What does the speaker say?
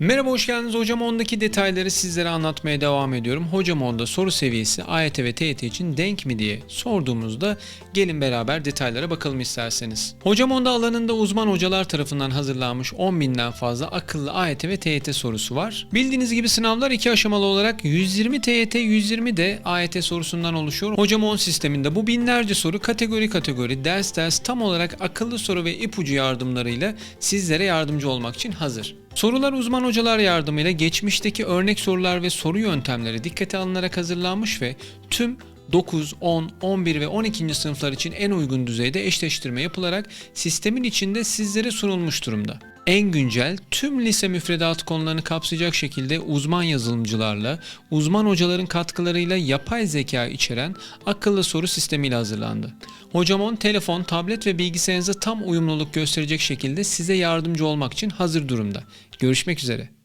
Merhaba hoş geldiniz. Hocam 10'daki detayları sizlere anlatmaya devam ediyorum. Hocam 10'da soru seviyesi AYT ve TYT için denk mi diye sorduğumuzda gelin beraber detaylara bakalım isterseniz. Hocam 10'da alanında uzman hocalar tarafından hazırlanmış 10 binden fazla akıllı AYT ve TYT sorusu var. Bildiğiniz gibi sınavlar iki aşamalı olarak 120 TYT 120 de AYT sorusundan oluşuyor. Hocam 10 sisteminde bu binlerce soru kategori kategori ders ders tam olarak akıllı soru ve ipucu yardımlarıyla sizlere yardımcı olmak için hazır. Sorular uzman hocalar yardımıyla geçmişteki örnek sorular ve soru yöntemleri dikkate alınarak hazırlanmış ve tüm 9, 10, 11 ve 12. sınıflar için en uygun düzeyde eşleştirme yapılarak sistemin içinde sizlere sunulmuş durumda. En güncel tüm lise müfredatı konularını kapsayacak şekilde uzman yazılımcılarla, uzman hocaların katkılarıyla yapay zeka içeren akıllı soru sistemiyle hazırlandı. Hocam 10 telefon, tablet ve bilgisayarınıza tam uyumluluk gösterecek şekilde size yardımcı olmak için hazır durumda. Görüşmek üzere.